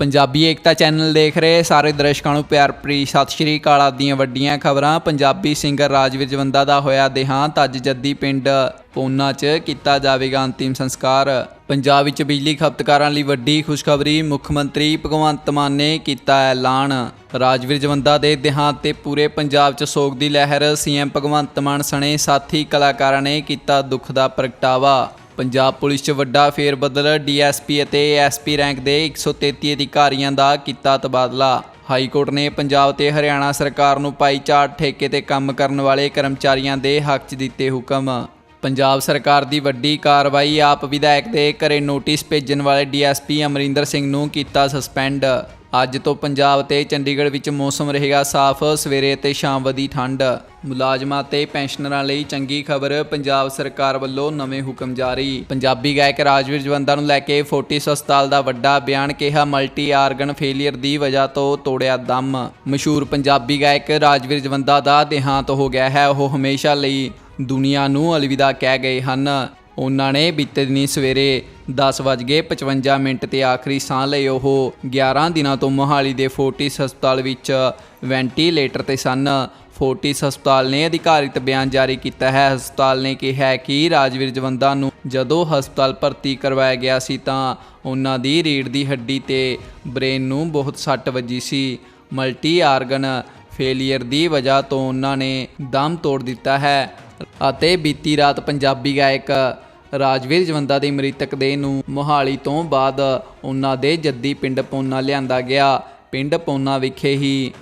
ਪੰਜਾਬੀ ਏਕਤਾ channel ਦੇਖ ਰਹੇ ਸਾਰੇ ਦਰਸ਼ਕਾਂ ਨੂੰ ਪਿਆਰ ਭਰੀ ਸਤਿ ਸ਼੍ਰੀ ਅਕਾਲ ਆਪ ਦੀਆਂ ਵੱਡੀਆਂ ਖਬਰਾਂ। ਪੰਜਾਬੀ ਸਿੰਗਰ ਰਾਜਵੀਰ ਜਵੰਦਾ ਦਾ ਹੋਇਆ ਦੇਹਾਂਤ ਅੱਜ ਜੱਦੀ ਪਿੰਡ ਪੂਨਾ 'ਚ ਕੀਤਾ ਜਾਵੇਗਾ ਅੰਤਿਮ ਸੰਸਕਾਰ। ਪੰਜਾਬ ਵਿੱਚ ਬਿਜਲੀ ਖਪਤਕਾਰਾਂ ਲਈ ਵੱਡੀ ਖੁਸ਼ਖਬਰੀ ਮੁੱਖ ਮੰਤਰੀ ਭਗਵੰਤ ਮਾਨ ਨੇ ਕੀਤਾ ਐਲਾਨ। ਰਾਜਵੀਰ ਜਵੰਦਾ ਦੇ ਦੇਹਾਂਤ ਤੇ ਪੂਰੇ ਪੰਜਾਬ 'ਚ ਸੋਗ ਦੀ ਲਹਿਰ, ਸੀਐਮ ਭਗਵੰਤ ਮਾਨ ਸਣੇ ਸਾਥੀ ਕਲਾਕਾਰਾਂ ਨੇ ਕੀਤਾ ਦੁੱਖ ਦਾ ਪ੍ਰਗਟਾਵਾ। ਪੰਜਾਬ ਪੁਲਿਸ 'ਚ ਵੱਡਾ ਫੇਰਬਦਲ ਡੀਐਸਪੀ ਅਤੇ ਐਸਪੀ ਰੈਂਕ ਦੇ 133 ਅਧਿਕਾਰੀਆਂ ਦਾ ਕੀਤਾ ਤਬਾਦਲਾ। ਹਾਈ ਕੋਰਟ ਨੇ ਪੰਜਾਬ ਤੇ ਹਰਿਆਣਾ ਸਰਕਾਰ ਨੂੰ ਪਾਈ ਠੇਕੇ ਤੇ ਕੰਮ ਕਰਨ ਵਾਲੇ ਕਰਮਚਾਰੀਆਂ ਦੇ ਹੱਕ 'ਚ ਦਿੱਤੇ ਹੁਕਮ। ਪੰਜਾਬ ਸਰਕਾਰ ਦੀ ਵੱਡੀ ਕਾਰਵਾਈ ਆਪ ਵਿਧਾਇਕ ਦੇ ਘਰੇ ਨੋਟਿਸ ਭੇਜਣ ਵਾਲੇ ਡੀਐਸਪੀ ਅਮਰਿੰਦਰ ਸਿੰਘ ਨੂੰ ਕੀਤਾ ਸਸਪੈਂਡ। ਅੱਜ ਤੋਂ ਪੰਜਾਬ ਤੇ ਚੰਡੀਗੜ੍ਹ ਵਿੱਚ ਮੌਸਮ ਰਹੇਗਾ ਸਾਫ਼, ਸਵੇਰੇ ਤੇ ਸ਼ਾਮ ਵਧੀ ਠੰਡ। ਮੁਲਾਜ਼ਮਾਂ ਤੇ ਪੈਨਸ਼ਨਰਾਂ ਲਈ ਚੰਗੀ ਖਬਰ ਪੰਜਾਬ ਸਰਕਾਰ ਵੱਲੋਂ ਨਵੇਂ ਹੁਕਮ ਜਾਰੀ। ਪੰਜਾਬੀ ਗਾਇਕ ਰਾਜਵੀਰ ਜਵੰਦਾ ਨੂੰ ਲੈ ਕੇ ਫੋਰਟਿਸ ਹਸਪਤਾਲ ਦਾ ਵੱਡਾ ਬਿਆਨ ਕਿਹਾ ਮਲਟੀ ਆਰਗਨ ਫੇਲਿਅਰ ਦੀ ਵਜ੍ਹਾ ਤੋਂ ਤੋੜਿਆ ਦਮ। ਮਸ਼ਹੂਰ ਪੰਜਾਬੀ ਗਾਇਕ ਰਾਜਵੀਰ ਜਵੰਦਾ ਦਾ ਦੇਹਾਂਤ ਹੋ ਗਿਆ ਹੈ, ਉਹ ਹਮੇਸ਼ਾ ਲਈ ਦੁਨੀਆ ਨੂੰ ਅਲਵਿਦਾ ਕਹਿ ਗਏ ਹਨ। ਉਹਨਾਂ ਨੇ ਬੀਤੇ ਦਿਨੀ ਸਵੇਰੇ 10:55 ਮਿੰਟ ਤੇ ਆਖਰੀ ਸਾਹ ਲਈ ਉਹ 11 ਦਿਨਾਂ ਤੋਂ ਮੋਹਾਲੀ ਦੇ ਫੋਰਟਿਸ ਹਸਪਤਾਲ ਵਿੱਚ ਵੈਂਟੀਲੇਟਰ ਤੇ ਸਨ। ਫੋਰਟਿਸ ਹਸਪਤਾਲ ਨੇ ਅਧਿਕਾਰਿਤ ਬਿਆਨ ਜਾਰੀ ਕੀਤਾ ਹੈ। ਹਸਪਤਾਲ ਨੇ ਕਿਹਾ ਕਿ ਰਾਜਵੀਰ ਜਵੰਦਾ ਨੂੰ ਜਦੋਂ ਹਸਪਤਾਲ ਭਰਤੀ ਕਰਵਾਇਆ ਗਿਆ ਸੀ ਤਾਂ ਉਹਨਾਂ ਦੀ ਰੀੜ ਦੀ ਹੱਡੀ ਤੇ ਬ੍ਰੇਨ ਨੂੰ ਬਹੁਤ ਸੱਟ ਵੱਜੀ ਸੀ। ਮਲਟੀ ਆਰਗਨ ਫੇਲਿਅਰ ਦੀ ਵਜ੍ਹਾ ਤੋਂ ਉਹਨਾਂ ਨੇ ਦਮ ਤੋੜ ਦਿੱਤਾ ਹੈ ਅਤੇ ਬੀਤੀ ਰਾਤ ਪੰਜਾਬੀ ਗਾਇਕ ਰਾਜਵੀਰ ਜਵੰਦਾ ਦੀ ਮ੍ਰਿਤਕ ਦੇਹ ਨੂੰ ਮੋਹਾਲੀ ਤੋਂ ਬਾਅਦ ਉਹਨਾਂ ਦੇ ਜੱਦੀ ਪਿੰਡ ਪੌਨਾ ਲਿਆਂਦਾ ਗਿਆ। ਪਿੰਡ ਪੌਨਾ ਵਿਖੇ ਹੀ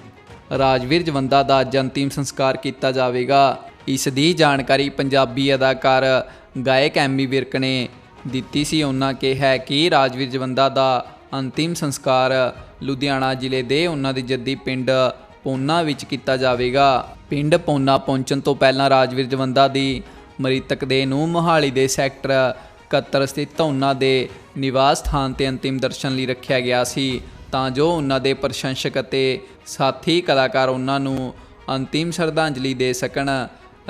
ਰਾਜਵੀਰ ਜਵੰਦਾ ਦਾ ਅੱਜ ਅੰਤਿਮ ਸੰਸਕਾਰ ਕੀਤਾ ਜਾਵੇਗਾ। ਇਸ ਦੀ ਜਾਣਕਾਰੀ ਪੰਜਾਬੀ ਅਦਾਕਾਰ ਗਾਇਕ ਐਮੀ ਵਿਰਕ ਨੇ ਦਿੱਤੀ ਸੀ। ਉਹਨਾਂ ਕਿਹਾ ਕਿ ਰਾਜਵੀਰ ਜਵੰਦਾ ਦਾ ਅੰਤਿਮ ਸੰਸਕਾਰ ਲੁਧਿਆਣਾ ਜ਼ਿਲ੍ਹੇ ਦੇ ਉਹਨਾਂ ਦੇ ਜੱਦੀ ਪਿੰਡ ਪੋਨਾ ਵਿੱਚ ਕੀਤਾ ਜਾਵੇਗਾ। ਪਿੰਡ ਪੋਨਾ ਪਹੁੰਚਣ ਤੋਂ ਪਹਿਲਾਂ ਰਾਜਵੀਰ ਜਵੰਦਾ ਦੀ ਮ੍ਰਿਤਕ ਦੇ ਨੂੰ ਮੋਹਾਲੀ ਦੇ ਸੈਕਟਰ 71 ਸਥਿਤ ਉਹਨਾਂ ਦੇ ਨਿਵਾਸ ਸਥਾਨ ਤੇ ਅੰਤਿਮ ਦਰਸ਼ਨ ਲਈ ਰੱਖਿਆ ਗਿਆ ਸੀ। ਤਾਂ ਜੋ ਉਹਨਾਂ ਦੇ ਪ੍ਰਸ਼ੰਸਕ ਅਤੇ ਸਾਥੀ ਕਲਾਕਾਰ ਉਹਨਾਂ ਨੂੰ ਅੰਤਿਮ ਸ਼ਰਧਾਂਜਲੀ ਦੇ ਸਕਣ।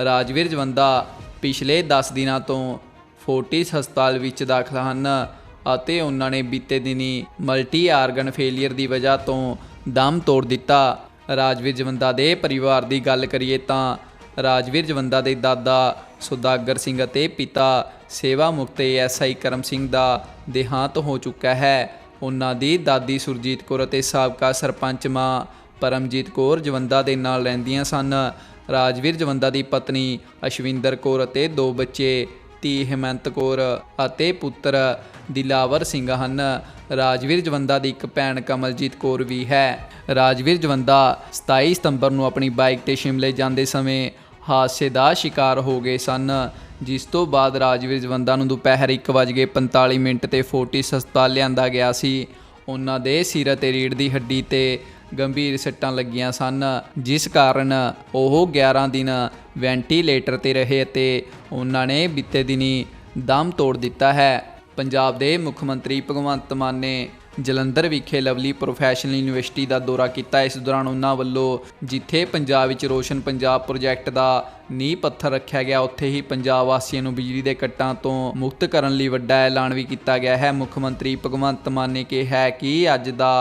ਰਾਜਵੀਰ ਜਵੰਦਾ ਪਿਛਲੇ 10 ਦਿਨਾਂ ਤੋਂ ਫੋਰਟਿਸ ਹਸਪਤਾਲ ਵਿੱਚ ਦਾਖਲ ਹਨ ਅਤੇ ਉਹਨਾਂ ਨੇ ਬੀਤੇ ਦਿਨੀ ਮਲਟੀ ਆਰਗਨ ਫੇਲਿਅਰ ਦੀ ਵਜ੍ਹਾ ਤੋਂ ਦਮ ਤੋੜ ਦਿੱਤਾ। ਰਾਜਵੀਰ ਜਵੰਦਾ ਦੇ ਪਰਿਵਾਰ ਦੀ ਗੱਲ ਕਰੀਏ ਤਾਂ ਰਾਜਵੀਰ ਜਵੰਦਾ ਦੇ ਦਾਦਾ ਸੁਦਾਗਰ ਸਿੰਘ ਅਤੇ ਪਿਤਾ ਸੇਵਾ ਮੁਕਤ ਐਸਆਈ ਕਰਮ ਸਿੰਘ ਦਾ ਦੇਹਾਂਤ ਹੋ ਚੁੱਕਾ ਹੈ। ਉਹਨਾਂ ਦੀ ਦਾਦੀ ਸੁਰਜੀਤ ਕੌਰ ਅਤੇ ਸਾਬਕਾ ਸਰਪੰਚ ਮਾਂ ਪਰਮਜੀਤ ਕੌਰ ਜਵੰਦਾ ਦੇ ਨਾਲ ਰਹਿੰਦੀਆਂ ਸਨ। ਰਾਜਵੀਰ ਜਵੰਦਾ ਦੀ ਪਤਨੀ ਅਸ਼ਵਿੰਦਰ ਕੌਰ ਅਤੇ ਦੋ ਬੱਚੇ ਧੀ ਹਿਮੰਤ ਕੌਰ ਅਤੇ ਪੁੱਤਰ ਦਿਲਾਵਰ ਸਿੰਘ ਹਨ। ਰਾਜਵੀਰ ਜਵੰਦਾ ਦੀ ਇੱਕ ਭੈਣ ਕਮਲਜੀਤ ਕੌਰ ਵੀ ਹੈ। ਰਾਜਵੀਰ ਜਵੰਦਾ 27 ਸਤੰਬਰ ਨੂੰ ਆਪਣੀ ਬਾਈਕ ਤੇ ਸ਼ਿਮਲੇ ਜਾਂਦੇ ਸਮੇਂ ਹਾਦਸੇ ਦਾ ਸ਼ਿਕਾਰ ਹੋ ਗਏ ਸਨ। ਜਿਸ ਤੋਂ ਬਾਅਦ ਰਾਜਵੀਰ ਜਵੰਦਾ ਨੂੰ ਦੁਪਹਿਰ 1:45 ਮਿੰਟ ਤੇ ਫੋਰਟਿਸ ਹਸਪਤਾਲ ਲਿਆਂਦਾ ਗਿਆ ਸੀ। ਉਹਨਾਂ ਦੇ ਸਿਰ ਅਤੇ ਰੀੜ ਦੀ ਹੱਡੀ ਤੇ ਗੰਭੀਰ ਸੱਟਾਂ ਲੱਗੀਆਂ ਸਨ, ਜਿਸ ਕਾਰਨ ਉਹ 11 ਦਿਨ ਵੈਂਟੀਲੇਟਰ ਤੇ ਰਹੇ ਅਤੇ ਉਹਨਾਂ ਨੇ ਬੀਤੇ ਦਿਨੀ ਦਮ ਤੋੜ ਦਿੱਤਾ ਹੈ। ਪੰਜਾਬ ਦੇ ਮੁੱਖ ਮੰਤਰੀ ਭਗਵੰਤ ਮਾਨ ਨੇ ਜਲੰਧਰ ਵਿਖੇ ਲਵਲੀ ਪ੍ਰੋਫੈਸ਼ਨਲ ਯੂਨੀਵਰਸਿਟੀ ਦਾ ਦੌਰਾ ਕੀਤਾ। ਇਸ ਦੌਰਾਨ ਉਹਨਾਂ ਵੱਲੋਂ ਜਿੱਥੇ ਪੰਜਾਬ ਵਿੱਚ ਰੋਸ਼ਨ ਪੰਜਾਬ ਪ੍ਰੋਜੈਕਟ ਦਾ ਨੀਂਹ ਪੱਥਰ ਰੱਖਿਆ ਗਿਆ, ਉੱਥੇ ਹੀ ਪੰਜਾਬ ਵਾਸੀਆਂ ਨੂੰ ਬਿਜਲੀ ਦੇ ਕੱਟਾਂ ਤੋਂ ਮੁਕਤ ਕਰਨ ਲਈ ਵੱਡਾ ਐਲਾਨ ਵੀ ਕੀਤਾ ਗਿਆ ਹੈ। ਮੁੱਖ ਮੰਤਰੀ ਭਗਵੰਤ ਮਾਨ ਨੇ ਕਿਹਾ ਕਿ ਅੱਜ ਦਾ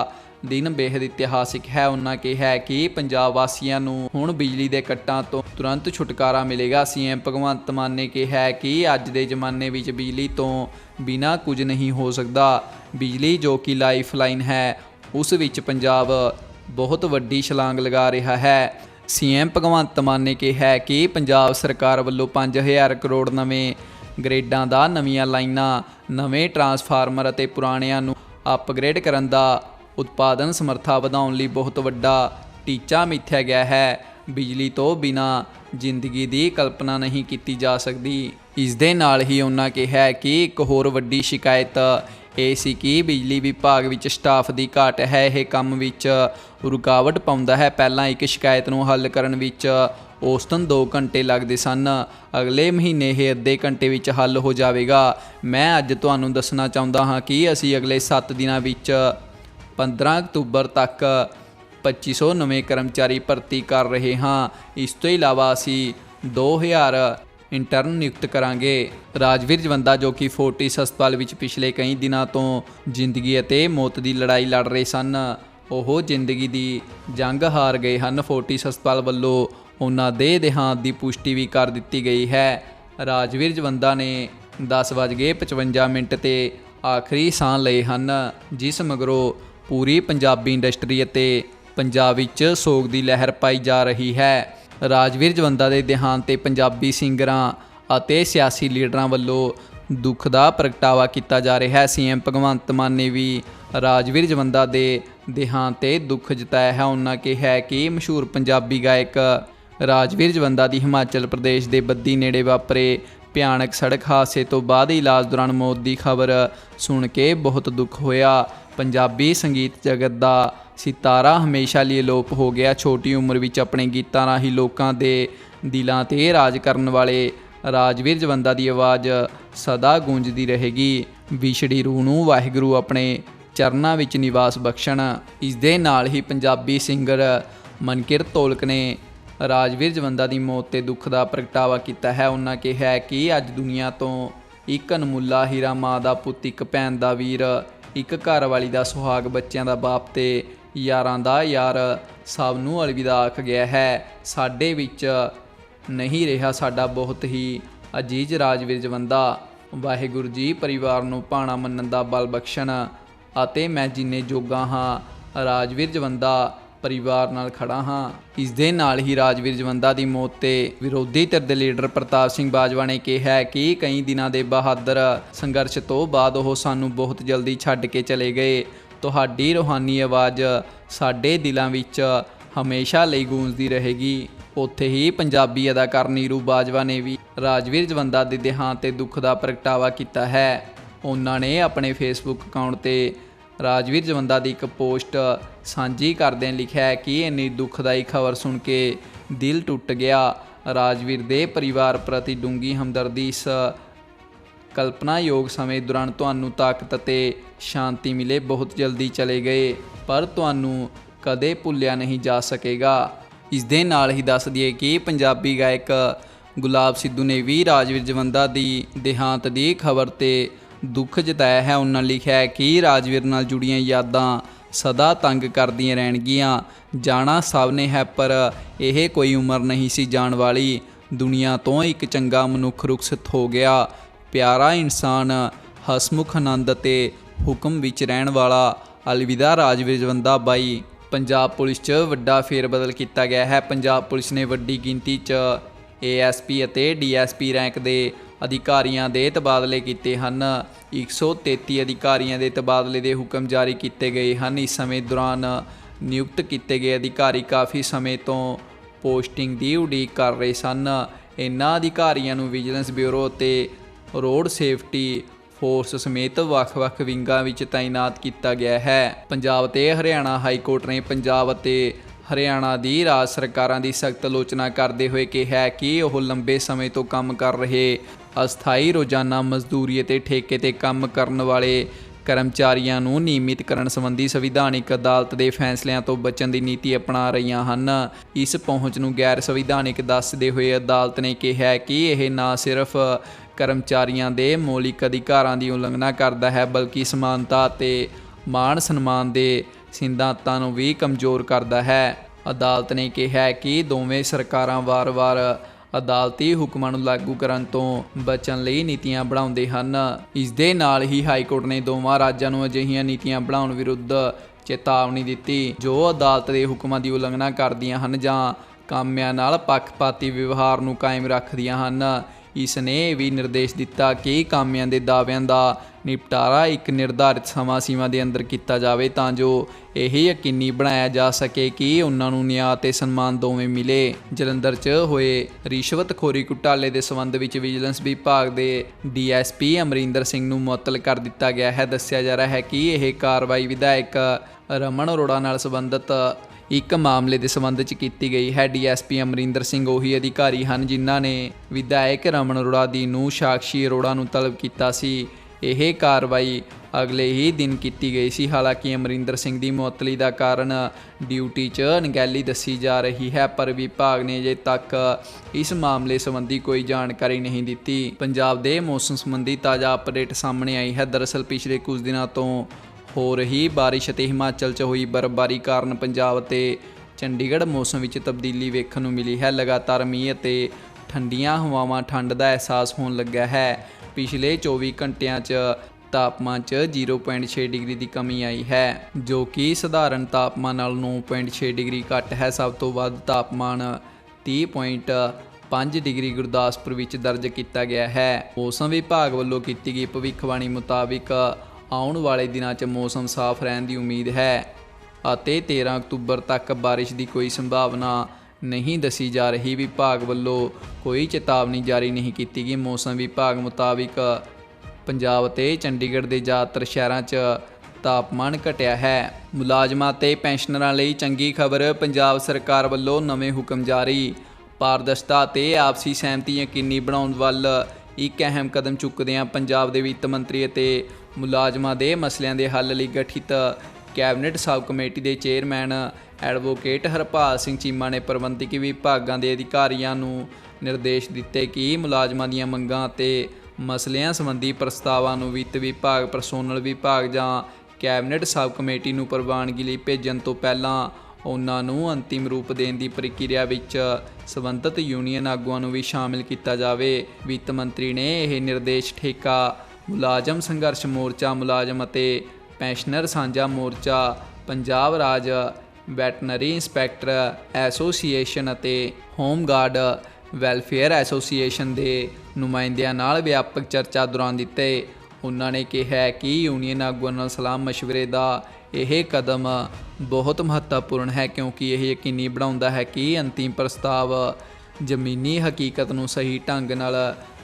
ਦਿਨ ਬੇहद ਇਤਿਹਾਸਿਕ ਹੈ। ਉਹਨਾਂ ਕਿਹਾ ਕਿ ਪੰਜਾਬ ਵਾਸੀਆਂ ਨੂੰ ਹੁਣ ਬਿਜਲੀ ਦੇ ਕੱਟਾਂ ਤੋਂ ਤੁਰੰਤ ਛੁਟਕਾਰਾ ਮਿਲੇਗਾ। ਸੀਐਮ ਭਗਵੰਤ ਮਾਨ ਨੇ ਕਿਹਾ ਕਿ ਅੱਜ ਦੇ ਜ਼ਮਾਨੇ ਵਿੱਚ ਬਿਜਲੀ ਤੋਂ ਬਿਨਾ ਕੁਝ ਨਹੀਂ ਹੋ ਸਕਦਾ। ਬਿਜਲੀ ਜੋ ਕਿ ਲਾਈਫ ਲਾਈਨ ਹੈ, ਉਸ ਵਿੱਚ ਪੰਜਾਬ ਬਹੁਤ ਵੱਡੀ ਛਲਾਂਗ ਲਗਾ ਰਿਹਾ ਹੈ। ਸੀਐਮ ਭਗਵੰਤ ਮਾਨ ਨੇ ਕਿਹਾ ਕਿ ਪੰਜਾਬ ਸਰਕਾਰ ਵੱਲੋਂ 5000 ਕਰੋੜ ਨਵੇਂ ਗ੍ਰੇਡਾਂ ਦਾ ਨਵੀਆਂ ਲਾਈਨਾਂ, ਨਵੇਂ ਟਰਾਂਸਫਾਰਮਰ ਅਤੇ ਪੁਰਾਣਿਆਂ ਨੂੰ ਅਪਗ੍ਰੇਡ ਕਰਨ ਦਾ ਉਤਪਾਦਨ ਸਮਰੱਥਾ ਵਧਾਉਣ ਲਈ ਬਹੁਤ ਵੱਡਾ ਟੀਚਾ ਮਿੱਥਿਆ ਗਿਆ ਹੈ। ਬਿਜਲੀ ਤੋਂ ਬਿਨਾ ਜ਼ਿੰਦਗੀ ਦੀ ਕਲਪਨਾ ਨਹੀਂ ਕੀਤੀ ਜਾ ਸਕਦੀ। ਇਸ ਦੇ ਨਾਲ ਹੀ ਉਹਨਾਂ ਕਿਹਾ ਕਿ ਇੱਕ ਹੋਰ ਵੱਡੀ ਸ਼ਿਕਾਇਤ ਇਹ ਸੀ ਕਿ ਬਿਜਲੀ ਵਿਭਾਗ ਵਿੱਚ ਸਟਾਫ ਦੀ ਘਾਟ ਹੈ। ਇਹ ਕੰਮ ਵਿੱਚ ਰੁਕਾਵਟ ਪਾਉਂਦਾ ਹੈ। ਪਹਿਲਾਂ ਇੱਕ ਸ਼ਿਕਾਇਤ ਨੂੰ ਹੱਲ ਕਰਨ ਵਿੱਚ ਔਸਤਨ 2 ਘੰਟੇ ਲੱਗਦੇ ਸਨ। ਅਗਲੇ ਮਹੀਨੇ ਇਹ ਅੱਧੇ ਘੰਟੇ ਵਿੱਚ ਹੱਲ ਹੋ ਜਾਵੇਗਾ। ਮੈਂ ਅੱਜ ਤੁਹਾਨੂੰ ਦੱਸਣਾ ਚਾਹੁੰਦਾ ਹਾਂ ਕਿ ਅਸੀਂ ਅਗਲੇ 7 ਦਿਨਾਂ ਵਿੱਚ 15 ਅਕਤੂਬਰ ਤੱਕ 2500 ਨਵੇਂ ਕਰਮਚਾਰੀ ਭਰਤੀ ਕਰ ਰਹੇ ਹਾਂ। ਇਸ ਤੋਂ ਇਲਾਵਾ ਅਸੀਂ 2000 ਇੰਟਰਨ ਨਿਯੁਕਤ ਕਰਾਂਗੇ। ਰਾਜਵੀਰ ਜਵੰਦਾ ਜੋ ਕਿ ਫੋਰਟਿਸ ਹਸਪਤਾਲ ਵਿੱਚ ਪਿਛਲੇ ਕਈ ਦਿਨਾਂ ਤੋਂ ਜ਼ਿੰਦਗੀ ਅਤੇ ਮੌਤ ਦੀ ਲੜਾਈ ਲੜ ਰਹੇ ਸਨ, ਉਹ ਜ਼ਿੰਦਗੀ ਦੀ ਜੰਗ ਹਾਰ ਗਏ ਹਨ। ਫੋਰਟਿਸ ਹਸਪਤਾਲ ਵੱਲੋਂ ਉਹਨਾਂ ਦੇ ਦੇਹਾਂਤ ਦੀ ਪੁਸ਼ਟੀ ਵੀ ਕਰ ਦਿੱਤੀ ਗਈ ਹੈ। ਰਾਜਵੀਰ ਜਵੰਦਾ ਨੇ 10:55 ਮਿੰਟ ਤੇ ਆਖਰੀ ਸਾਹ ਲਏ ਹਨ, ਜਿਸ ਮਗਰੋਂ ਪੂਰੀ ਪੰਜਾਬੀ ਇੰਡਸਟਰੀ ਅਤੇ ਪੰਜਾਬ ਵਿੱਚ ਸੋਗ ਦੀ ਲਹਿਰ ਪਾਈ ਜਾ ਰਹੀ ਹੈ। ਰਾਜਵੀਰ ਜਵੰਦਾ ਦੇ ਦੇਹਾਂਤ ਤੇ ਪੰਜਾਬੀ ਸਿੰਗਰਾਂ ਅਤੇ ਸਿਆਸੀ ਲੀਡਰਾਂ ਵੱਲੋਂ ਦੁੱਖ ਦਾ ਪ੍ਰਗਟਾਵਾ ਕੀਤਾ ਜਾ ਰਿਹਾ ਹੈ। ਸੀਐਮ ਭਗਵੰਤ ਮਾਨ ਨੇ ਵੀ ਰਾਜਵੀਰ ਜਵੰਦਾ ਦੇ ਦੇਹਾਂਤ ਤੇ ਦੁੱਖ ਜਤਾਇਆ ਹੈ। ਉਹਨਾਂ ਕਿਹਾ ਕਿ ਮਸ਼ਹੂਰ ਪੰਜਾਬੀ ਗਾਇਕ ਰਾਜਵੀਰ ਜਵੰਦਾ ਦੀ ਹਿਮਾਚਲ ਪ੍ਰਦੇਸ਼ ਦੇ ਬੱਦੀ ਨੇੜੇ ਵਾਪਰੇ ਭਿਆਨਕ ਸੜਕ ਹਾਦਸੇ ਤੋਂ ਬਾਅਦ ਇਲਾਜ ਦੌਰਾਨ ਮੌਤ ਦੀ ਖਬਰ ਸੁਣ ਕੇ ਬਹੁਤ ਦੁੱਖ ਹੋਇਆ। ਪੰਜਾਬੀ ਸੰਗੀਤ ਜਗਤ ਦਾ ਸਿਤਾਰਾ ਹਮੇਸ਼ਾ ਲਈ ਅਲੋਪ ਹੋ ਗਿਆ। ਛੋਟੀ ਉਮਰ ਵਿੱਚ ਆਪਣੇ ਗੀਤਾਂ ਰਾਹੀਂ ਲੋਕਾਂ ਦੇ ਦਿਲਾਂ ਤੇ ਰਾਜ ਕਰਨ ਵਾਲੇ ਰਾਜਵੀਰ ਜਵੰਦਾ ਦੀ ਆਵਾਜ਼ ਸਦਾ ਗੂੰਜਦੀ ਰਹੇਗੀ। ਵਿਛੜੀ ਰੂਹ ਨੂੰ ਵਾਹਿਗੁਰੂ ਆਪਣੇ ਚਰਨਾਂ ਵਿੱਚ ਨਿਵਾਸ ਬਖਸ਼ਣ, ਇਸ ਦੇ ਨਾਲ ਹੀ ਪੰਜਾਬੀ ਸਿੰਗਰ ਮਨਕਿਰ ਤੋਲਕ ਨੇ ਰਾਜਵੀਰ ਜਵੰਦਾ ਦੀ ਮੌਤ ਤੇ ਦੁੱਖ ਦਾ ਪ੍ਰਗਟਾਵਾ ਕੀਤਾ ਹੈ। ਉਹਨਾਂ ਕਿਹਾ ਕਿ ਅੱਜ ਦੁਨੀਆ ਤੋਂ ਇੱਕ ਅਨਮੁੱਲਾ ਹੀਰਾ ਮਾਂ ਦਾ ਪੁੱਤ, ਇੱਕ ਭੈਣ ਦਾ ਵੀਰ ਇੱਕ ਘਰ ਵਾਲੀ ਦਾ ਸੁਹਾਗ ਬੱਚਿਆਂ ਦਾ ਬਾਪ ਤੇ ਯਾਰਾਂ ਦਾ ਯਾਰ ਸਭ ਨੂੰ ਅਲਵਿਦਾ ਆਖ ਗਿਆ ਹੈ। ਸਾਡੇ ਵਿੱਚ ਨਹੀਂ ਰਿਹਾ ਸਾਡਾ ਬਹੁਤ ਹੀ ਅਜੀਜ਼ ਰਾਜਵੀਰ ਜਵੰਦਾ। ਵਾਹਿਗੁਰੂ ਜੀ ਪਰਿਵਾਰ ਨੂੰ ਭਾਣਾ ਮੰਨਣ ਦਾ ਬਲ ਬਖਸ਼ਣ ਅਤੇ ਮੈਂ ਜਿੰਨੇ ਜੋਗਾ ਹਾਂ, ਰਾਜਵੀਰ ਜਵੰਦਾ ਪਰਿਵਾਰ ਨਾਲ ਖੜਾ ਹਾਂ। ਇਸ ਦੇ ਨਾਲ ਹੀ ਰਾਜਵੀਰ ਜਵੰਦਾ ਦੀ ਮੌਤ ਤੇ ਵਿਰੋਧੀ ਧਿਰ ਦੇ ਲੀਡਰ ਪ੍ਰਤਾਪ ਸਿੰਘ ਬਾਜਵਾ ਨੇ ਕਿਹਾ ਕਿ ਕਈ ਦਿਨਾਂ ਦੇ ਬਹਾਦਰ ਸੰਘਰਸ਼ ਤੋਂ ਬਾਅਦ ਉਹ ਸਾਨੂੰ ਬਹੁਤ ਜਲਦੀ ਛੱਡ ਕੇ ਚਲੇ ਗਏ। ਤੁਹਾਡੀ ਰੂਹਾਨੀ ਆਵਾਜ਼ ਸਾਡੇ ਦਿਲਾਂ ਵਿੱਚ ਹਮੇਸ਼ਾ ਲਈ ਗੂੰਜਦੀ ਰਹੇਗੀ। ਉੱਥੇ ਹੀ ਪੰਜਾਬੀ ਅਦਾਕਾਰ ਨੀਰੂ ਬਾਜਵਾ ਨੇ ਵੀ ਰਾਜਵੀਰ ਜਵੰਦਾ ਦੇ ਦੇਹਾਂਤ ਤੇ ਦੁੱਖ ਦਾ ਪ੍ਰਗਟਾਵਾ ਕੀਤਾ ਹੈ। ਉਹਨਾਂ ਨੇ ਆਪਣੇ ਫੇਸਬੁੱਕ ਅਕਾਊਂਟ ਤੇ ਰਾਜਵੀਰ ਜਵੰਦਾ ਦੀ ਇੱਕ ਪੋਸਟ ਸਾਂਝੀ ਕਰਦਿਆਂ ਲਿਖਿਆ ਹੈ ਕਿ ਇੰਨੀ ਦੁਖਦਾਈ ਖਬਰ ਸੁਣ ਕੇ ਦਿਲ ਟੁੱਟ ਗਿਆ। ਰਾਜਵੀਰ ਦੇ ਪਰਿਵਾਰ ਪ੍ਰਤੀ ਡੂੰਗੀ ਹਮਦਰਦੀ ਇਸ ਕਲਪਨਾਯੋਗ ਸਮੇਂ ਦੌਰਾਨ ਤੁਹਾਨੂੰ ਤਾਕਤ ਅਤੇ ਸ਼ਾਂਤੀ ਮਿਲੇ। ਬਹੁਤ ਜਲਦੀ ਚਲੇ ਗਏ, ਪਰ ਤੁਹਾਨੂੰ ਕਦੇ ਭੁੱਲਿਆ ਨਹੀਂ ਜਾ ਸਕੇਗਾ। ਇਸ ਦੇ ਨਾਲ ਹੀ ਦੱਸ ਦਈਏ ਕਿ ਪੰਜਾਬੀ ਗਾਇਕ ਗੁਲਾਬ ਸਿੱਧੂ ਨੇ ਵੀ ਰਾਜਵੀਰ ਜਵੰਦਾ ਦੀ ਦੇਹਾਂਤ ਦੀ ਖਬਰ ਤੇ ਦੁੱਖ ਜਤਾਇਆ ਹੈ। ਉਹਨਾਂ ਲਿਖਿਆ ਹੈ ਕਿ ਰਾਜਵੀਰ ਨਾਲ ਜੁੜੀਆਂ ਯਾਦਾਂ ਸਦਾ ਤੰਗ ਕਰਦੀਆਂ ਰਹਿਣਗੀਆਂ। ਜਾਣਾ ਸਭ ਨੇ ਹੈ, ਪਰ ਇਹ ਕੋਈ ਉਮਰ ਨਹੀਂ ਸੀ ਜਾਣ ਵਾਲੀ। ਦੁਨੀਆ ਤੋਂ ਇੱਕ ਚੰਗਾ ਮਨੁੱਖ ਰੁਖਸਤ ਹੋ ਗਿਆ। ਪਿਆਰਾ ਇਨਸਾਨ, ਹਸਮੁਖ ਆਨੰਦ ਤੇ ਹੁਕਮ ਵਿੱਚ ਰਹਿਣ ਵਾਲਾ। ਅਲਵਿਦਾ ਰਾਜਵੀਰ ਜਵੰਦਾ ਬਾਈ। ਪੰਜਾਬ ਪੁਲਿਸ 'ਚ ਵੱਡਾ ਫੇਰਬਦਲ ਕੀਤਾ ਗਿਆ ਹੈ। ਪੰਜਾਬ ਪੁਲਿਸ ਨੇ ਵੱਡੀ ਗਿਣਤੀ 'ਚ ਏਐਸਪੀ ਅਤੇ ਡੀਐਸਪੀ ਰੈਂਕ ਦੇ ਅਧਿਕਾਰੀਆਂ ਦੇ ਤਬਾਦਲੇ ਕੀਤੇ ਹਨ। 133 ਅਧਿਕਾਰੀਆਂ ਦੇ ਤਬਾਦਲੇ ਦੇ ਹੁਕਮ ਜਾਰੀ ਕੀਤੇ ਗਏ ਹਨ। ਇਸ ਸਮੇਂ ਦੌਰਾਨ ਨਿਯੁਕਤ ਕੀਤੇ ਗਏ ਅਧਿਕਾਰੀ ਕਾਫੀ ਸਮੇਂ ਤੋਂ ਪੋਸਟਿੰਗ ਦੀ ਉਡੀਕ ਕਰ ਰਹੇ ਸਨ। ਇਨ੍ਹਾਂ ਅਧਿਕਾਰੀਆਂ ਨੂੰ ਵਿਜੀਲੈਂਸ ਬਿਊਰੋ ਅਤੇ ਰੋਡ ਸੇਫਟੀ ਫੋਰਸ ਸਮੇਤ ਵੱਖ-ਵੱਖ ਵਿੰਗਾਂ ਵਿੱਚ ਤਾਇਨਾਤ ਕੀਤਾ ਗਿਆ ਹੈ। ਪੰਜਾਬ ਤੇ ਹਰਿਆਣਾ ਹਾਈ ਕੋਰਟ ਨੇ ਪੰਜਾਬ ਅਤੇ ਹਰਿਆਣਾ ਦੀ ਰਾਜ ਸਰਕਾਰਾਂ ਦੀ ਸਖਤ ਆਲੋਚਨਾ ਕਰਦੇ ਹੋਏ ਕਿਹਾ ਕਿ ਉਹ ਲੰਬੇ ਸਮੇਂ ਤੋਂ ਕੰਮ ਕਰ ਰਹੇ ਅਸਥਾਈ ਰੋਜ਼ਾਨਾ ਮਜ਼ਦੂਰੀ ਅਤੇ ਠੇਕੇ ਤੇ ਕੰਮ ਕਰਨ ਵਾਲੇ ਕਰਮਚਾਰੀਆਂ ਨੂੰ ਨਿਯਮਿਤ ਕਰਨ ਸੰਬੰਧੀ ਸੰਵਿਧਾਨਿਕ ਅਦਾਲਤ ਦੇ ਫੈਸਲਿਆਂ ਤੋਂ ਬਚਣ ਦੀ ਨੀਤੀ ਅਪਣਾ ਰਹੀਆਂ ਹਨ। ਇਸ ਪਹੁੰਚ ਨੂੰ ਗੈਰ ਸੰਵਿਧਾਨਿਕ ਦੱਸਦੇ ਹੋਏ ਅਦਾਲਤ ਨੇ ਕਿਹਾ ਕਿ ਇਹ ਨਾ ਸਿਰਫ ਕਰਮਚਾਰੀਆਂ ਦੇ ਮੌਲਿਕ ਅਧਿਕਾਰਾਂ ਦੀ ਉਲੰਘਣਾ ਕਰਦਾ ਹੈ, ਬਲਕਿ ਸਮਾਨਤਾ ਅਤੇ ਮਾਣ ਸਨਮਾਨ ਦੇ ਸਿਧਾਂਤਾਂ ਨੂੰ ਵੀ ਕਮਜ਼ੋਰ ਕਰਦਾ ਹੈ। ਅਦਾਲਤ ਨੇ ਕਿਹਾ ਕਿ ਦੋਵੇਂ ਸਰਕਾਰਾਂ ਵਾਰ-ਵਾਰ ਅਦਾਲਤੀ ਹੁਕਮਾਂ ਨੂੰ ਲਾਗੂ ਕਰਨ ਤੋਂ ਬਚਣ ਲਈ ਨੀਤੀਆਂ ਬਣਾਉਂਦੇ ਹਨ। ਇਸ ਦੇ ਨਾਲ ਹੀ ਹਾਈ ਕੋਰਟ ਨੇ ਦੋਵਾਂ ਰਾਜਾਂ ਨੂੰ ਅਜਿਹੀਆਂ ਨੀਤੀਆਂ ਬਣਾਉਣ ਵਿਰੁੱਧ ਚੇਤਾਵਨੀ ਦਿੱਤੀ, ਜੋ ਅਦਾਲਤ ਦੇ ਹੁਕਮਾਂ ਦੀ ਉਲੰਘਣਾ ਕਰਦੀਆਂ ਹਨ ਜਾਂ ਕਾਮਿਆਂ ਨਾਲ ਪੱਖਪਾਤੀ ਵਿਵਹਾਰ ਨੂੰ ਕਾਇਮ ਰੱਖਦੀਆਂ ਹਨ। ਇਸ ਨੇ ਇਹ ਵੀ ਨਿਰਦੇਸ਼ ਦਿੱਤਾ ਕਿ ਕਾਮਿਆਂ ਦੇ ਦਾਅਵਿਆਂ ਦਾ ਨਿਪਟਾਰਾ ਇੱਕ ਨਿਰਧਾਰਿਤ ਸਮਾਂ ਸੀਮਾ ਦੇ ਅੰਦਰ ਕੀਤਾ ਜਾਵੇ ਤਾਂ ਜੋ ਇਹ ਯਕੀਨੀ ਬਣਾਇਆ ਜਾ ਸਕੇ ਕਿ ਉਹਨਾਂ ਨੂੰ ਨਿਆਂ ਤੇ ਸਨਮਾਨ ਦੋਵੇਂ ਮਿਲੇ। ਜਲੰਧਰ 'ਚ ਹੋਏ ਰਿਸ਼ਵਤਖੋਰੀ ਘੁਟਾਲੇ ਦੇ ਸਬੰਧ ਵਿੱਚ ਵਿਜੀਲੈਂਸ ਵਿਭਾਗ ਦੇ ਡੀਐਸਪੀ ਅਮਰਿੰਦਰ ਸਿੰਘ ਨੂੰ ਮੁਅੱਤਲ ਕਰ ਦਿੱਤਾ ਗਿਆ ਹੈ। ਦੱਸਿਆ ਜਾ ਰਿਹਾ ਹੈ ਕਿ ਇਹ ਕਾਰਵਾਈ ਵਿਧਾਇਕ ਰਮਨ ਅਰੋੜਾ ਨਾਲ ਸੰਬੰਧਿਤ ਇੱਕ ਮਾਮਲੇ ਦੇ ਸੰਬੰਧ 'ਚ ਕੀਤੀ ਗਈ। ਹੈ ਡੀਐਸਪੀ ਅਮਰਿੰਦਰ ਸਿੰਘ ਉਹੀ ਅਧਿਕਾਰੀ ਹਨ, ਜਿਨ੍ਹਾਂ ਨੇ ਵਿਧਾਇਕ ਰਮਨ ਅਰੋੜਾ ਦੀ ਨੂੰ ਸਾਕਸ਼ੀ ਅਰੋੜਾ ਨੂੰ ਤਲਬ ਕੀਤਾ ਸੀ। ਇਹ ਕਾਰਵਾਈ ਅਗਲੇ ਹੀ ਦਿਨ ਕੀਤੀ ਗਈ ਸੀ। ਹਾਲਾਂਕਿ ਅਮਰਿੰਦਰ ਸਿੰਘ ਦੀ ਮੁਅੱਤਲੀ ਦਾ ਕਾਰਨ ਡਿਊਟੀ 'ਚ ਅਣਗਹਿਲੀ ਦੱਸੀ ਜਾ ਰਹੀ ਹੈ, ਪਰ ਵਿਭਾਗ ਨੇ ਅਜੇ ਤੱਕ ਇਸ ਮਾਮਲੇ ਸੰਬੰਧੀ ਕੋਈ ਜਾਣਕਾਰੀ ਨਹੀਂ ਦਿੱਤੀ। ਪੰਜਾਬ ਦੇ ਮੌਸਮ ਸੰਬੰਧੀ ਤਾਜ਼ਾ ਅਪਡੇਟ ਸਾਹਮਣੇ ਆਈ ਹੈ। ਦਰਅਸਲ ਪਿਛਲੇ ਕੁਝ ਦਿਨਾਂ ਤੋਂ ਹੋ ਰਹੀ ਬਾਰਿਸ਼ ਅਤੇ ਹਿਮਾਚਲ 'ਚ ਹੋਈ ਬਰਫ਼ਬਾਰੀ ਕਾਰਨ ਪੰਜਾਬ ਅਤੇ ਚੰਡੀਗੜ੍ਹ ਮੌਸਮ ਵਿੱਚ ਤਬਦੀਲੀ ਵੇਖਣ ਨੂੰ ਮਿਲੀ ਹੈ। ਲਗਾਤਾਰ ਮੀਂਹ ਅਤੇ ਠੰਡੀਆਂ ਹਵਾਵਾਂ ਠੰਡ ਦਾ ਅਹਿਸਾਸ ਹੋਣ ਲੱਗਾ ਹੈ। ਪਿਛਲੇ 24 ਘੰਟਿਆਂ 'ਚ ਤਾਪਮਾਨ 'ਚ 0.6 ਡਿਗਰੀ ਦੀ ਕਮੀ ਆਈ ਹੈ, ਜੋ ਕਿ ਸਧਾਰਨ ਤਾਪਮਾਨ ਨਾਲ 9.6 ਡਿਗਰੀ ਘੱਟ ਹੈ। ਸਭ ਤੋਂ ਵੱਧ ਤਾਪਮਾਨ 30.5 ਡਿਗਰੀ ਗੁਰਦਾਸਪੁਰ ਵਿੱਚ ਦਰਜ ਕੀਤਾ ਗਿਆ ਹੈ। ਮੌਸਮ ਵਿਭਾਗ ਵੱਲੋਂ ਕੀਤੀ ਗਈ ਭਵਿੱਖਬਾਣੀ ਮੁਤਾਬਿਕ ਆਉਣ ਵਾਲੇ ਦਿਨਾਂ 'ਚ ਮੌਸਮ ਸਾਫ਼ ਰਹਿਣ ਦੀ ਉਮੀਦ ਹੈ ਅਤੇ 13 ਅਕਤੂਬਰ ਤੱਕ ਬਾਰਿਸ਼ ਦੀ ਕੋਈ ਸੰਭਾਵਨਾ ਨਹੀਂ ਦੱਸੀ ਜਾ ਰਹੀ। ਵਿਭਾਗ ਵੱਲੋਂ ਕੋਈ ਚੇਤਾਵਨੀ ਜਾਰੀ ਨਹੀਂ ਕੀਤੀ ਗਈ। ਮੌਸਮ ਵਿਭਾਗ ਮੁਤਾਬਿਕ ਪੰਜਾਬ ਅਤੇ ਚੰਡੀਗੜ੍ਹ ਦੇ ਜ਼ਿਆਦਾਤਰ ਸ਼ਹਿਰਾਂ 'ਚ ਤਾਪਮਾਨ ਘਟਿਆ ਹੈ। ਮੁਲਾਜ਼ਮਾਂ ਤੇ ਪੈਨਸ਼ਨਰਾਂ ਲਈ ਚੰਗੀ ਖਬਰ, ਪੰਜਾਬ ਸਰਕਾਰ ਵੱਲੋਂ ਨਵੇਂ ਹੁਕਮ ਜਾਰੀ। ਪਾਰਦਰਸ਼ਤਾ ਤੇ ਆਪਸੀ ਸਹਿਮਤੀ ਯਕੀਨੀ ਬਣਾਉਣ ਵੱਲ ਇੱਕ ਅਹਿਮ ਕਦਮ ਚੁੱਕਦਿਆਂ ਪੰਜਾਬ ਦੇ ਵਿੱਤ ਮੰਤਰੀ ਅਤੇ ਮੁਲਾਜ਼ਮਾਂ ਦੇ ਮਸਲਿਆਂ ਦੇ ਹੱਲ ਲਈ ਗਠਿਤ ਕੈਬਨਿਟ ਸਬ ਕਮੇਟੀ ਦੇ ਚੇਅਰਮੈਨ ਐਡਵੋਕੇਟ ਹਰਪਾਲ ਸਿੰਘ ਚੀਮਾ ਨੇ ਪ੍ਰਬੰਧਕੀ ਵਿਭਾਗਾਂ ਦੇ ਅਧਿਕਾਰੀਆਂ ਨੂੰ ਨਿਰਦੇਸ਼ ਦਿੱਤੇ ਕਿ ਮੁਲਾਜ਼ਮਾਂ ਦੀਆਂ ਮੰਗਾਂ ਅਤੇ ਮਸਲਿਆਂ ਸੰਬੰਧੀ ਪ੍ਰਸਤਾਵਾਂ ਨੂੰ ਵਿੱਤ ਵਿਭਾਗ, ਪਰਸੋਨਲ ਵਿਭਾਗ ਜਾਂ ਕੈਬਨਿਟ ਸਬ ਕਮੇਟੀ ਨੂੰ ਪ੍ਰਵਾਨਗੀ ਲਈ ਭੇਜਣ ਤੋਂ ਪਹਿਲਾਂ ਉਹਨਾਂ ਨੂੰ ਅੰਤਿਮ ਰੂਪ ਦੇਣ ਦੀ ਪ੍ਰਕਿਰਿਆ ਵਿੱਚ ਸਬੰਧਤ ਯੂਨੀਅਨ ਆਗੂਆਂ ਨੂੰ ਵੀ ਸ਼ਾਮਿਲ ਕੀਤਾ ਜਾਵੇ। ਵਿੱਤ ਮੰਤਰੀ ਨੇ ਇਹ ਨਿਰਦੇਸ਼ ਠੇਕਾ ਮੁਲਾਜ਼ਮ ਸੰਘਰਸ਼ ਮੋਰਚਾ ਮੁਲਾਜ਼ਮ ਅਤੇ ਪੈਨਸ਼ਨਰ ਸਾਂਝਾ ਮੋਰਚਾ, ਪੰਜਾਬ ਰਾਜ ਵੈਟਨਰੀ ਇੰਸਪੈਕਟਰ ਐਸੋਸੀਏਸ਼ਨ ਅਤੇ ਹੋਮ ਗਾਰਡ ਵੈਲਫੇਅਰ ਐਸੋਸੀਏਸ਼ਨ ਦੇ ਨੁਮਾਇੰਦਿਆਂ ਨਾਲ ਵਿਆਪਕ ਚਰਚਾ ਦੌਰਾਨ ਦਿੱਤੇ। ਉਹਨਾਂ ਨੇ ਕਿਹਾ ਕਿ ਯੂਨੀਅਨ ਆਗੂਆਂ ਨਾਲ ਸਲਾਮ ਮਸ਼ਵਰੇ ਦਾ ਇਹ ਕਦਮ ਬਹੁਤ ਮਹੱਤਵਪੂਰਨ ਹੈ ਕਿਉਂਕਿ ਇਹ ਯਕੀਨੀ ਬਣਾਉਂਦਾ ਹੈ ਕਿ ਅੰਤਿਮ ਪ੍ਰਸਤਾਵ ਜ਼ਮੀਨੀ ਹਕੀਕਤ ਨੂੰ ਸਹੀ ਢੰਗ ਨਾਲ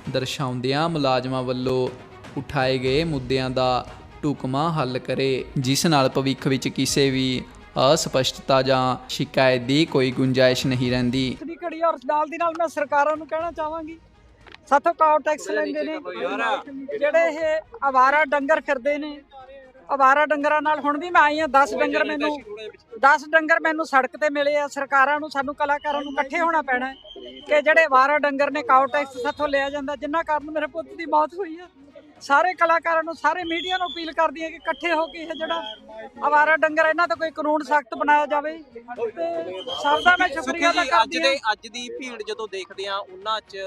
ਦਰਸਾਉਂਦਿਆਂ ਮੁਲਾਜ਼ਮਾਂ ਵੱਲੋਂ ਉਠਾਏ ਗਏ ਮੁੱਦਿਆਂ ਦਾ ਢੁਕਵਾਂ ਹੱਲ ਕਰੇ ਜਿਸ ਨਾਲ ਭਵਿੱਖ ਵਿੱਚ ਕਿਸੇ ਵੀ ਅਸਪਸ਼ਟਤਾ ਜਾਂ ਸ਼ਿਕਾਇਤ ਦੀ ਕੋਈ ਗੁੰਜਾਇਸ਼ ਨਹੀਂ ਰਹਿੰਦੀ। ਦੀ ਘੜੀ ਔਰ ਨਾਲ ਦੀ ਨਾਲ ਮੈਂ ਸਰਕਾਰਾਂ ਨੂੰ ਕਹਿਣਾ ਚਾਹਾਂਗੀ। ਸਾਥੋਂ ਕਾਉ ਟੈਕਸ ਲੈਂਦੇ ਨੇ। ਜਿਹੜੇ ਇਹ ਆਵਾਰਾ ਡੰਗਰ ਫਿਰਦੇ ਨੇ ਆਵਾਰਾ ਡੰਗਰਾਂ ਨਾਲ ਹੁਣ ਵੀ ਮੈਂ ਆਈ ਆ 10 ਡੰਗਰ ਮੈਨੂੰ 10 ਡੰਗਰ ਮੈਨੂੰ ਸੜਕ ਤੇ ਮਿਲੇ ਆ ਸਰਕਾਰਾਂ ਨੂੰ ਸਾਨੂੰ ਕਲਾਕਾਰਾਂ ਨੂੰ ਇਕੱਠੇ ਹੋਣਾ ਪੈਣਾ ਹੈ ਕਿ ਜਿਹੜੇ ਆਵਾਰਾ ਡੰਗਰ ਨੇ ਕਾਉ ਟੈਕਸ ਸਾਥੋਂ ਲਿਆ ਜਾਂਦਾ ਜਿੰਨਾ ਕਾਰਨ ਮੇਰੇ ਪੁੱਤ ਦੀ ਮੌਤ ਹੋਈ ਆ। ਸਾਰੇ ਕਲਾਕਾਰਾਂ ਨੂੰ ਸਾਰੇ ਮੀਡੀਆ ਨੂੰ ਅਪੀਲ ਕਰਦੀ ਹੈ ਕਿ ਇਕੱਠੇ ਹੋ ਕੇ ਇਹ ਜਿਹੜਾ ਆਵਾਰਾ ਡੰਗਰ ਇਹਨਾਂ ਤੇ ਕੋਈ ਕਾਨੂੰਨ ਸਖਤ ਬਣਾਇਆ ਜਾਵੇ। ਤੇ ਸਭ ਦਾ ਮੈਂ ਸ਼ੁਕਰੀਆ ਅਦਾ ਜੀ ਅੱਜ ਕਰਦੀ ਦੇ ਅੱਜ ਦੀ ਭੀੜ ਜਦੋਂ ਦੇਖਦੇ ਆ ਉਹਨਾਂ 'ਚ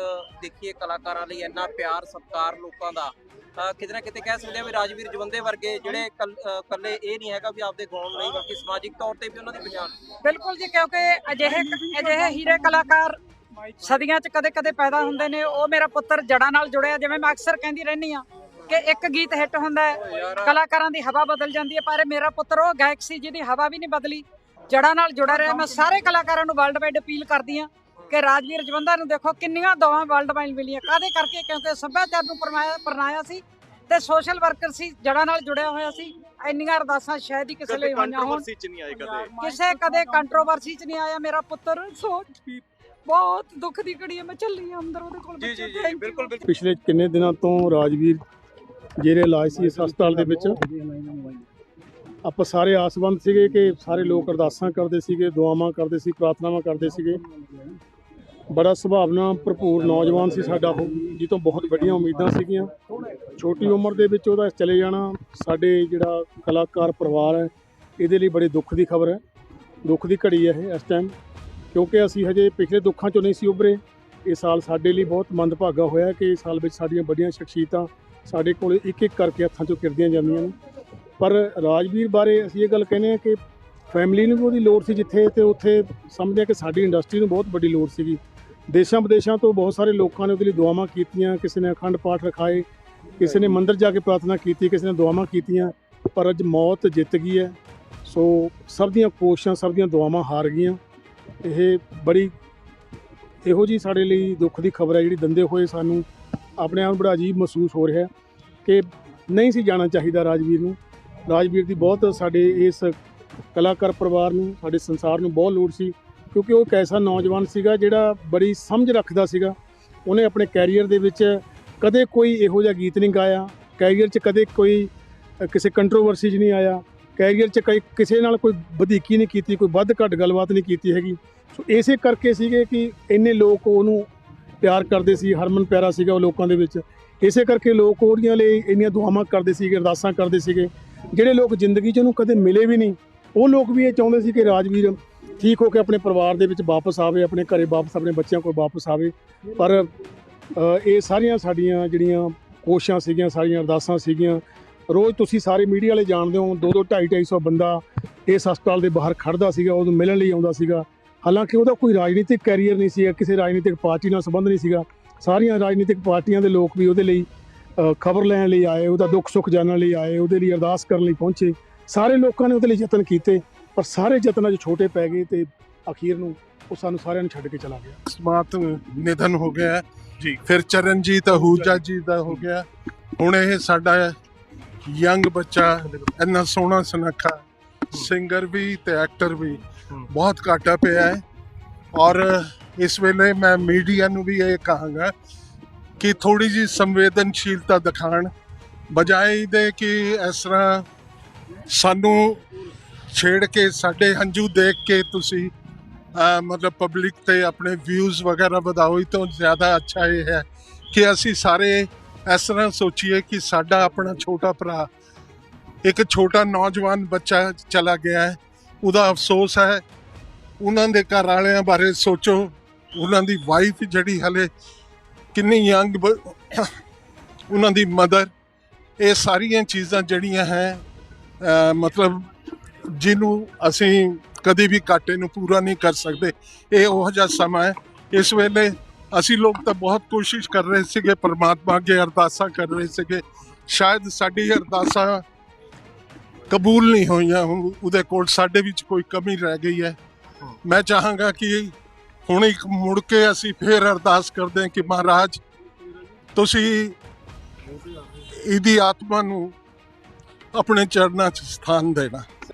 ਦੇਖੀਏ ਕਲਾਕਾਰਾਂ ਲਈ ਇੰਨਾ ਪਿਆਰ ਸਤਿਕਾਰ ਲੋਕਾਂ ਦਾ। ਕਿਤੇ ਨਾ ਕਿਤੇ ਕਹਿ ਸਕਦੇ ਆ ਵੀ ਰਾਜਵੀਰ ਜਵੰਦੇ ਵਰਗੇ ਜਿਹੜੇ ਕੱਲ- ਇਹ ਨਹੀਂ ਹੈਗਾ ਵੀ ਆਪਦੇ ਗਾਉਣ ਨਹੀਂ ਬਲਕਿ ਸਮਾਜਿਕ ਤੌਰ ਤੇ ਵੀ ਉਹਨਾਂ ਦੀ ਪਛਾਣ। ਬਿਲਕੁਲ ਜੀ ਕਿਉਂਕਿ ਅਜਿਹੇ ਅਜਿਹੇ ਹੀਰੇ ਕਲਾਕਾਰ ਸਦੀਆਂ 'ਚ ਕਦੇ-ਕਦੇ ਪੈਦਾ ਹੁੰਦੇ ਨੇ। ਉਹ ਮੇਰਾ ਪੁੱਤਰ ਜੜਾਂ ਨਾਲ ਜੁੜਿਆ ਜਿਵੇਂ ਮੈਂ ਅਕਸਰ ਕਹਿੰਦੀ ਰਹਿੰਦੀ ਆ ਕਿ ਇੱਕ ਗੀਤ ਹਿੱਟ ਹੁੰਦਾ ਹੈ। ਕਲਾਕਾਰਾਂ ਦੀ ਹਵਾ ਬਦਲ ਜਾਂਦੀ ਹੈ ਪਰ ਮੇਰਾ ਪੁੱਤਰ ਉਹ ਗਾਇਕ ਸੀ ਜਿਹਦੀ ਹਵਾ ਵੀ ਨਹੀਂ ਬਦਲੀ। ਜੜਾਂ ਨਾਲ ਜੁੜਾ ਰਿਹਾ ਮੈਂ ਸਾਰੇ ਕਲਾਕਾਰਾਂ ਨੂੰ ਵਰਲਡ ਵਾਈਡ ਅਪੀਲ ਕਰਦੀ ਆ ਕਿ ਰਾਜਵੀਰ ਜਵੰਦਾ ਨੂੰ ਦੇਖੋ ਕਿੰਨੀਆਂ ਦਵਾਂ ਵਰਲਡ ਵਾਈਡ ਮਿਲੀਆਂ। ਕਾਦੇ ਕਰਕੇ? ਕਿਉਂਕਿ ਸੱਭਿਆਚਾਰ ਨੂੰ ਪਰਮਾਇਆ ਪਰਨਾਇਆ ਸੀ ਤੇ ਸੋਸ਼ਲ ਵਰਕਰ ਸੀ ਜੜਾਂ ਨਾਲ ਜੁੜਿਆ ਹੋਇਆ ਸੀ। ਇੰਨੀਆਂ ਅਰਦਾਸਾਂ ਸ਼ਾਇਦ ਹੀ ਕਿਸੇ ਲਈ ਹੋਈਆਂ ਹੋਣ। ਕਿਸੇ ਕਦੇ ਕੰਟਰੋਵਰਸੀ ਚ ਨਹੀਂ ਆਇਆ। ਮੇਰਾ ਪੁੱਤਰ ਸੋਚ ਬਹੁਤ ਦੁੱਖ ਦੀ ਘੜੀ ਹੈ। ਮੈਂ ਚੱਲੀ ਆ ਅੰਦਰ ਉਹਦੇ ਕੋਲ। ਜੀ ਜੀ ਬਿਲਕੁਲ। ਪਿਛਲੇ ਕਿੰਨੇ ਦਿਨਾਂ ਤੋਂ ਰਾਜਵੀਰ ਜਿਹੜੇ ਇਲਾਜ ਸੀ ਇਸ ਹਸਪਤਾਲ ਦੇ ਵਿੱਚ। ਆਪਾਂ ਸਾਰੇ ਆਸਵੰਦ ਸੀਗੇ ਕਿ ਸਾਰੇ ਲੋਕ ਅਰਦਾਸਾਂ ਕਰਦੇ ਸੀਗੇ, ਦੁਆਵਾਂ ਕਰਦੇ ਸੀ, ਪ੍ਰਾਰਥਨਾਵਾਂ ਕਰਦੇ ਸੀਗੇ। ਬੜਾ ਸੁਭਾਵਨਾ ਭਰਪੂਰ ਨੌਜਵਾਨ ਸੀ ਸਾਡਾ ਉਹ, ਜਿਹ ਤੋਂ ਬਹੁਤ ਵੱਡੀਆਂ ਉਮੀਦਾਂ ਸੀਗੀਆਂ। ਛੋਟੀ ਉਮਰ ਦੇ ਵਿੱਚ ਉਹਦਾ ਚਲੇ ਜਾਣਾ ਸਾਡੇ ਜਿਹੜਾ ਕਲਾਕਾਰ ਪਰਿਵਾਰ ਹੈ, ਇਹਦੇ ਲਈ ਬੜੇ ਦੁੱਖ ਦੀ ਖਬਰ ਹੈ। ਦੁੱਖ ਦੀ ਘੜੀ ਹੈ ਇਹ ਇਸ ਟਾਈਮ ਕਿਉਂਕਿ ਅਸੀਂ ਹਜੇ ਪਿਛਲੇ ਦੁੱਖਾਂ ਚੋਂ ਨਹੀਂ ਸੀ ਉਭਰੇ। ਇਹ ਸਾਲ ਸਾਡੇ ਲਈ ਬਹੁਤ ਮੰਦਭਾਗਾ ਹੋਇਆ ਕਿ ਇਸ ਸਾਲ ਵਿੱਚ ਸਾਡੀਆਂ ਵੱਡੀਆਂ ਸ਼ਖਸੀਅਤਾਂ ਸਾਡੇ ਕੋਲ ਇੱਕ ਇੱਕ ਕਰਕੇ ਹੱਥਾਂ ਚੋਂ ਕਿਰਦੀਆਂ ਜਾਂਦੀਆਂ ਨੇ। ਪਰ ਰਾਜਵੀਰ ਬਾਰੇ ਅਸੀਂ ਇਹ ਗੱਲ ਕਹਿੰਦੇ ਹਾਂ ਕਿ ਫੈਮਿਲੀ ਨੂੰ ਵੀ ਉਹਦੀ ਲੋੜ ਸੀ ਜਿੱਥੇ ਤੇ ਉੱਥੇ ਸਮਝਦੇ ਹਾਂ ਕਿ ਸਾਡੀ ਇੰਡਸਟਰੀ ਨੂੰ ਬਹੁਤ ਵੱਡੀ ਲੋੜ ਸੀਗੀ। ਦੇਸ਼ਾਂ ਵਿਦੇਸ਼ਾਂ ਤੋਂ ਬਹੁਤ ਸਾਰੇ ਲੋਕਾਂ ਨੇ ਉਹਦੇ ਲਈ ਦੁਆਵਾਂ ਕੀਤੀਆਂ, ਕਿਸੇ ਨੇ ਅਖੰਡ ਪਾਠ ਰਖਾਏ, ਕਿਸੇ ਨੇ ਮੰਦਿਰ ਜਾ ਕੇ ਪ੍ਰਾਰਥਨਾ ਕੀਤੀ, ਕਿਸੇ ਨੇ ਦੁਆਵਾਂ ਕੀਤੀਆਂ, ਪਰ ਅੱਜ ਮੌਤ ਜਿੱਤ ਗਈ ਹੈ। ਸੋ ਸਭ ਦੀਆਂ ਕੋਸ਼ਿਸ਼ਾਂ, ਸਭ ਦੀਆਂ ਦੁਆਵਾਂ ਹਾਰ ਗਈਆਂ। ਇਹ ਬੜੀ ਇਹੋ ਜੀ ਸਾਡੇ ਲਈ ਦੁੱਖ ਦੀ ਖਬਰ ਹੈ ਜਿਹੜੀ ਦੰਦੇ ਹੋਏ ਸਾਨੂੰ ਆਪਣੇ ਆਪ ਨੂੰ ਬੜਾ ਅਜੀਬ ਮਹਿਸੂਸ ਹੋ ਰਿਹਾ ਕਿ ਨਹੀਂ ਸੀ ਜਾਣਾ ਚਾਹੀਦਾ ਰਾਜਵੀਰ ਨੂੰ। ਰਾਜਵੀਰ ਦੀ ਬਹੁਤ ਸਾਡੇ ਇਸ ਕਲਾਕਾਰ ਪਰਿਵਾਰ ਨੂੰ, ਸਾਡੇ ਸੰਸਾਰ ਨੂੰ ਬਹੁਤ ਲੋੜ ਸੀ ਕਿਉਂਕਿ ਉਹ ਇੱਕ ਐਸਾ ਨੌਜਵਾਨ ਸੀਗਾ ਜਿਹੜਾ ਬੜੀ ਸਮਝ ਰੱਖਦਾ ਸੀਗਾ। ਉਹਨੇ ਆਪਣੇ ਕੈਰੀਅਰ ਦੇ ਵਿੱਚ ਕਦੇ ਕੋਈ ਇਹੋ ਜਿਹਾ ਗੀਤ ਨਹੀਂ ਗਾਇਆ, ਕੈਰੀਅਰ 'ਚ ਕਦੇ ਕੋਈ ਕਿਸੇ ਕੰਟਰੋਵਰਸੀ 'ਚ ਨਹੀਂ ਆਇਆ, ਕੈਰੀਅਰ 'ਚ ਕਈ, ਕਿਸੇ ਨਾਲ ਕੋਈ ਵਧੀਕੀ ਨਹੀਂ ਕੀਤੀ, ਕੋਈ ਵੱਧ ਘੱਟ ਗੱਲਬਾਤ ਨਹੀਂ ਕੀਤੀ ਹੈਗੀ। ਸੋ ਇਸੇ ਕਰਕੇ ਸੀਗੇ ਕਿ ਇੰਨੇ ਲੋਕ ਉਹਨੂੰ ਪਿਆਰ ਕਰਦੇ ਸੀ, ਹਰਮਨ ਪਿਆਰਾ ਸੀਗਾ ਉਹ ਲੋਕਾਂ ਦੇ ਵਿੱਚ। ਇਸੇ ਕਰਕੇ ਲੋਕ ਉਹਦੀਆਂ ਲਈ ਇੰਨੀਆਂ ਦੁਆਵਾਂ ਕਰਦੇ ਸੀਗੇ, ਅਰਦਾਸਾਂ ਕਰਦੇ ਸੀਗੇ। ਜਿਹੜੇ ਲੋਕ ਜ਼ਿੰਦਗੀ 'ਚ ਉਹਨੂੰ ਕਦੇ ਮਿਲੇ ਵੀ ਨਹੀਂ, ਉਹ ਲੋਕ ਵੀ ਇਹ ਚਾਹੁੰਦੇ ਸੀ ਕਿ ਰਾਜਵੀਰ ਠੀਕ ਹੋ ਕੇ ਆਪਣੇ ਪਰਿਵਾਰ ਦੇ ਵਿੱਚ ਵਾਪਸ ਆਵੇ, ਆਪਣੇ ਘਰੇ ਵਾਪਸ, ਆਪਣੇ ਬੱਚਿਆਂ ਕੋਲ ਵਾਪਸ ਆਵੇ। ਪਰ ਇਹ ਸਾਰੀਆਂ ਸਾਡੀਆਂ ਜਿਹੜੀਆਂ ਕੋਸ਼ਿਸ਼ਾਂ ਸੀਗੀਆਂ, ਸਾਰੀਆਂ ਅਰਦਾਸਾਂ ਸੀਗੀਆਂ, ਰੋਜ਼ ਤੁਸੀਂ ਸਾਰੇ ਮੀਡੀਆ ਵਾਲੇ ਜਾਣਦੇ ਹੋ ਦੋ ਦੋ ਢਾਈ ਢਾਈ ਸੌ ਬੰਦਾ ਇਸ ਹਸਪਤਾਲ ਦੇ ਬਾਹਰ ਖੜਦਾ ਸੀਗਾ, ਉਹਨੂੰ ਮਿਲਣ ਲਈ ਆਉਂਦਾ ਸੀਗਾ। ਹਾਲਾਂਕਿ ਉਹਦਾ ਕੋਈ ਰਾਜਨੀਤਿਕ ਕੈਰੀਅਰ ਨਹੀਂ ਸੀਗਾ ਕਿਸੇ ਰਾਜਨੀਤਿਕ ਪਾਰਟੀ ਨਾਲ ਸੰਬੰਧ ਨਹੀਂ ਸੀਗਾ। ਸਾਰੀਆਂ ਰਾਜਨੀਤਿਕ ਪਾਰਟੀਆਂ ਦੇ ਲੋਕ ਵੀ ਉਹਦੇ ਲਈ ਖਬਰ ਲੈਣ ਲਈ ਆਏ ਉਹਦਾ ਦੁੱਖ ਸੁੱਖ ਜਾਣਨ ਲਈ ਆਏ ਉਹਦੇ ਲਈ ਅਰਦਾਸ ਕਰਨ ਲਈ ਪਹੁੰਚੇ। ਸਾਰੇ ਲੋਕਾਂ ਨੇ ਉਹਦੇ ਲਈ ਯਤਨ ਕੀਤੇ ਪਰ ਸਾਰੇ ਯਤਨਾਂ 'ਚ ਛੋਟੇ ਪੈ ਗਏ ਤੇ ਅਖੀਰ ਨੂੰ ਉਹ ਸਾਨੂੰ ਸਾਰਿਆਂ ਨੂੰ ਛੱਡ ਕੇ ਚਲਾ ਗਿਆ। ਅਕਸਮਾਤ ਨਿਧਨ ਹੋ ਗਿਆ। ਹੈ। ਫਿਰ ਚਰਨਜੀਤ ਅਹੂਜਾ ਜੀ ਦਾ ਹੋ ਗਿਆ। ਹੁਣ ਇਹ ਸਾਡਾ ਯੰਗ ਬੱਚਾ ਇੰਨਾ ਸੋਹਣਾ ਸੁਨੱਖਾ ਸਿੰਗਰ ਵੀ ਤੇ ਐਕਟਰ ਵੀ। ਬਹੁਤ ਘਾਟਾ ਪਿਆ ਹੈ। ਔਰ ਇਸ ਵੇਲੇ ਮੈਂ ਮੀਡੀਆ ਨੂੰ ਵੀ ਇਹ ਕਹਾਂਗਾ ਕਿ ਥੋੜੀ ਜੀ ਸੰਵੇਦਨਸ਼ੀਲਤਾ ਦਿਖਾਣ ਬਜਾਏ ਦੇ ਕਿ ਇਸ ਤਰ੍ਹਾਂ ਸਾਨੂੰ ਛੇੜ ਕੇ, ਸਾਡੇ ਹੰਝੂ ਦੇਖ ਕੇ ਤੁਸੀਂ ਮਤਲਬ ਪਬਲਿਕ ਤੇ ਆਪਣੇ ਵਿਊਜ਼ ਵਗੈਰਾ ਵਧਾਓ, ਇਹ ਤੋਂ ਜ਼ਿਆਦਾ ਅੱਛਾ ਇਹ ਹੈ ਕਿ ਅਸੀਂ ਸਾਰੇ ਇਸ ਤਰ੍ਹਾਂ ਸੋਚੀਏ ਕਿ ਸਾਡਾ ਆਪਣਾ ਛੋਟਾ ਭਰਾ, ਇੱਕ ਛੋਟਾ ਨੌਜਵਾਨ ਬੱਚਾ ਚਲਾ ਗਿਆ ਹੈ। ਉਹਦਾ ਅਫਸੋਸ ਹੈ। ਉਹਨਾਂ ਦੇ ਘਰ ਵਾਲਿਆਂ ਬਾਰੇ ਸੋਚੋ। ਉਹਨਾਂ ਦੀ ਵਾਈਫ ਜਿਹੜੀ ਹਲੇ ਕਿੰਨੀ ਯੰਗ ਉਹਨਾਂ ਦੀ ਮਦਰ ਇਹ ਸਾਰੀਆਂ ਚੀਜ਼ਾਂ ਜਿਹੜੀਆਂ ਹੈ ਮਤਲਬ ਜਿਹਨੂੰ ਅਸੀਂ ਕਦੇ ਵੀ ਘਾਟੇ ਨੂੰ ਪੂਰਾ ਨਹੀਂ ਕਰ ਸਕਦੇ। ਇਹ ਉਹ ਜਿਹਾ ਸਮਾਂ ਹੈ। ਇਸ ਵੇਲੇ ਅਸੀਂ ਲੋਕ ਤਾਂ ਬਹੁਤ ਕੋਸ਼ਿਸ਼ ਕਰ ਰਹੇ ਸੀਗੇ, ਪਰਮਾਤਮਾ ਅੱਗੇ ਅਰਦਾਸਾਂ ਕਰ ਰਹੇ ਸੀਗੇ। ਸ਼ਾਇਦ ਸਾਡੀ ਅਰਦਾਸਾਂ ਕਬੂਲ ਨਹੀਂ ਹੋਈਆਂ। ਉਹਦੇ ਕੋਲ ਸਾਡੇ ਵਿੱਚ ਕੋਈ ਕਮੀ ਰਹਿ ਗਈ ਹੈ। ਮੈਂ ਚਾਹਾਂਗਾ ਕਿ ਹੁਣ ਇੱਕ ਮੁੜ ਕੇ ਅਸੀਂ ਫੇਰ ਅਰਦਾਸ ਕਰਦੇ ਹਾਂ ਕਿ ਮਹਾਰਾਜ ਤੁਸੀਂ ਇਹਦੀ ਆਤਮਾ ਨੂੰ ਆਪਣੇ ਚਰਨਾਂ 'ਚ ਸਥਾਨ ਦੇਣਾ।